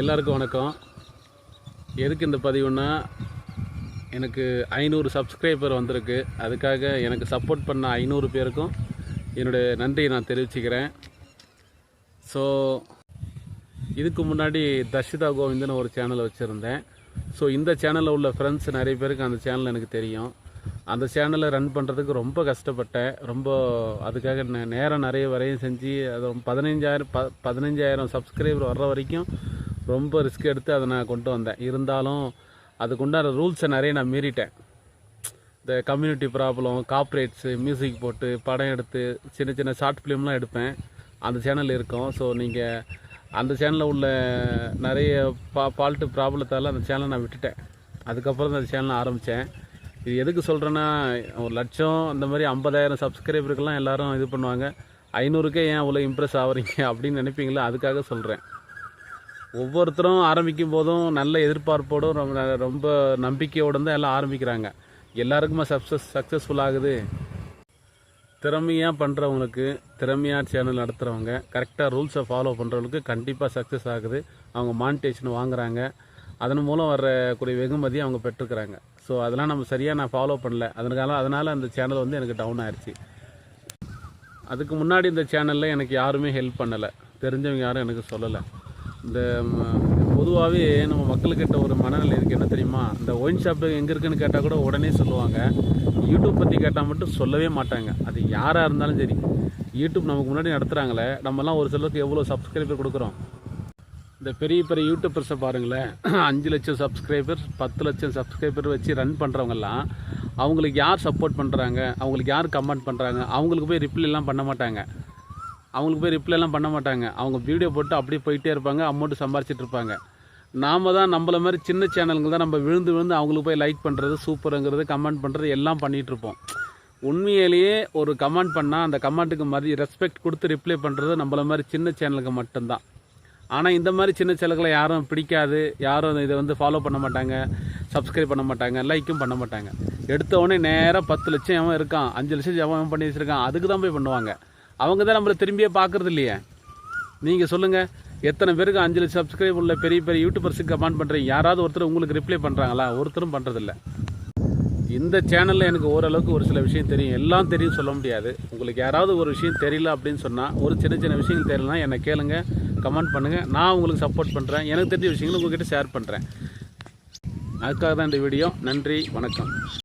எல்லாருக்கும் வணக்கம். எதுக்கு இந்த பதிவுன்னா எனக்கு ஐநூறு சப்ஸ்கிரைபர் வந்திருக்கு. அதுக்காக எனக்கு சப்போர்ட் பண்ண ஐநூறு பேருக்கும் என்னுடைய நன்றியை நான் தெரிவிச்சுக்கிறேன். ஸோ இதுக்கு முன்னாடி தர்ஷிதா கோவிந்தன் ஒரு சேனல் வச்சுருந்தேன். ஸோ இந்த சேனலில் உள்ள ஃப்ரெண்ட்ஸ் நிறைய பேருக்கு அந்த சேனல் எனக்கு தெரியும். அந்த சேனலை ரன் பண்ணுறதுக்கு ரொம்ப கஷ்டப்பட்டேன். ரொம்ப அதுக்காக நேரம் நிறைய வரையும் செஞ்சு அது பதினஞ்சாயிரம் ப பதினஞ்சாயிரம் சப்ஸ்கிரைபர் வர்ற வரைக்கும் ரொம்ப ரிஸ்க் எடுத்து அதை நான் கொண்டு வந்தேன். இருந்தாலும் அதுக்குண்டான ரூல்ஸை நிறைய நான் மீறிட்டேன். இந்த கம்யூனிட்டி ப்ராப்ளம் காப்ரேட்ஸு மியூசிக் போட்டு படம் எடுத்து சின்ன சின்ன ஷார்ட் ஃபிலிம்லாம் எடுப்பேன். அந்த சேனல் இருக்கும். ஸோ நீங்கள் அந்த சேனலில் உள்ள நிறைய பா ஃபால்ட்டு ப்ராப்ளத்தால் அந்த சேனலை நான் விட்டுட்டேன். அதுக்கப்புறம் தான் அந்த சேனலை ஆரம்பித்தேன் இது எதுக்கு சொல்கிறேன்னா ஒரு லட்சம் அந்த மாதிரி ஐம்பதாயிரம் சப்ஸ்கிரைபருக்கெல்லாம் எல்லோரும் இது பண்ணுவாங்க. ஐநூறுக்கே ஏன் அவ்வளோ இம்ப்ரெஸ் ஆகுறீங்க அப்படின்னு நினைப்பீங்களா? அதுக்காக சொல்கிறேன் ஒவ்வொருத்தரும் ஆரம்பிக்கும் போதும் நல்ல எதிர்பார்ப்போடும் ரொம்ப ரொம்ப நம்பிக்கையோடு தான் எல்லாம் ஆரம்பிக்கிறாங்க. எல்லாருக்குமே சக்ஸஸ் சக்ஸஸ்ஃபுல் ஆகுது. திறமையாக பண்ணுறவங்களுக்கு திறமையாக சேனல் நடத்துகிறவங்க கரெக்டாக ரூல்ஸை ஃபாலோ பண்ணுறவங்களுக்கு கண்டிப்பாக சக்ஸஸ் ஆகுது. அவங்க மானிட்டேஷன் வாங்குறாங்க. அதன் மூலம் வரக்கூடிய வெகுமதி அவங்க பெற்றுக்கிறாங்க. ஸோ அதெல்லாம் நம்ம சரியாக நான் ஃபாலோ பண்ணல. அதனால அதனால் அந்த சேனல் வந்து எனக்கு டவுன் ஆயிடுச்சு அதுக்கு முன்னாடி இந்த சேனலில் எனக்கு யாருமே ஹெல்ப் பண்ணலை. தெரிஞ்சவங்க யாரும் எனக்கு சொல்லலை. இந்த பொதுவாகவே நம்ம மக்கள்கிட்ட ஒரு மனநிலை இருக்குது என்ன தெரியுமா? இந்த ஒயின் ஷாப்பு எங்கே இருக்குன்னு கேட்டால் கூட உடனே சொல்லுவாங்க. யூடியூப் பற்றி கேட்டால் மட்டும் சொல்லவே மாட்டாங்க. அது யாராக இருந்தாலும் சரி. யூடியூப் நமக்கு முன்னாடி நடத்துகிறாங்களே நம்மலாம் ஒரு சிலருக்கு எவ்வளோ சப்ஸ்கிரைபர் கொடுக்குறோம்? இந்த பெரிய பெரிய யூடியூபர்ஸை பாருங்களேன். அஞ்சு லட்சம் சப்ஸ்கிரைபர் பத்து லட்சம் சப்ஸ்கிரைபர் வச்சு ரன் பண்ணுறவங்கெல்லாம் அவங்களுக்கு யார் சப்போர்ட் பண்ணுறாங்க அவங்களுக்கு யார் கமெண்ட் பண்ணுறாங்க அவங்களுக்கு போய் ரிப்ளைலாம் பண்ண மாட்டாங்க. அவங்களுக்கு போய் ரிப்ளைலாம் பண்ண மாட்டாங்க. அவங்க வீடியோ போட்டு அப்படியே போயிட்டே இருப்பாங்க அமௌண்ட் சம்பாரிச்சிட்டு இருப்பாங்க. நாம் தான் நம்மள மாதிரி சின்ன சேனலுங்க தான் நம்ம விழுந்து விழுந்து அவங்களுக்கு போய் லைக் பண்ணுறது சூப்பருங்கிறது கமெண்ட் பண்ணுறது எல்லாம் பண்ணிகிட்ருப்போம் உண்மையிலேயே ஒரு கமெண்ட் பண்ணால் அந்த கமெண்ட்டுக்கு மாதிரி ரெஸ்பெக்ட் கொடுத்து ரிப்ளை பண்ணுறது நம்மள மாதிரி சின்ன சேனலுக்கு மட்டும்தான். ஆனால் இந்த மாதிரி சின்ன சேனல்களை யாரும் பிடிக்காது யாரும் இதை வந்து ஃபாலோ பண்ண மாட்டாங்க சப்ஸ்கிரைப் பண்ண மாட்டாங்க லைக்கும் பண்ண மாட்டாங்க. எடுத்த உடனே நேராக பத்து லட்சம் எவன் இருக்கான் அஞ்சு லட்சம் எவன் பண்ணி வச்சுருக்கான் அதுக்கு தான் போய் பண்ணுவாங்க. அவங்க தான் நம்மளை திரும்பியே பார்க்குறது இல்லையே நீங்கள் சொல்லுங்கள் எத்தனை பேருக்கு அஞ்சு லட்சம் சப்ஸ்கிரைப் உள்ள பெரிய பெரிய யூடியூபர்ஸுக்கு கமெண்ட் பண்ணுறீங்க யாராவது ஒருத்தர் உங்களுக்கு ரிப்ளை பண்ணுறாங்களா ஒருத்தரும் பண்ணுறதில்ல இந்த சேனலில் எனக்கு ஓரளவுக்கு ஒரு சில விஷயம் தெரியும். எல்லாம் தெரியும் சொல்ல முடியாது. உங்களுக்கு யாராவது ஒரு விஷயம் தெரியல அப்படின்னு சொன்னால் ஒரு சின்ன சின்ன விஷயங்கள் தெரியலனா என்னை கேளுங்க கமெண்ட் பண்ணுங்கள் நான் உங்களுக்கு சப்போர்ட் பண்ணுறேன் எனக்கு தெரிஞ்ச விஷயங்களை உங்ககிட்ட ஷேர் பண்ணுறேன் அதுக்காக தான் இந்த வீடியோ நன்றி வணக்கம்.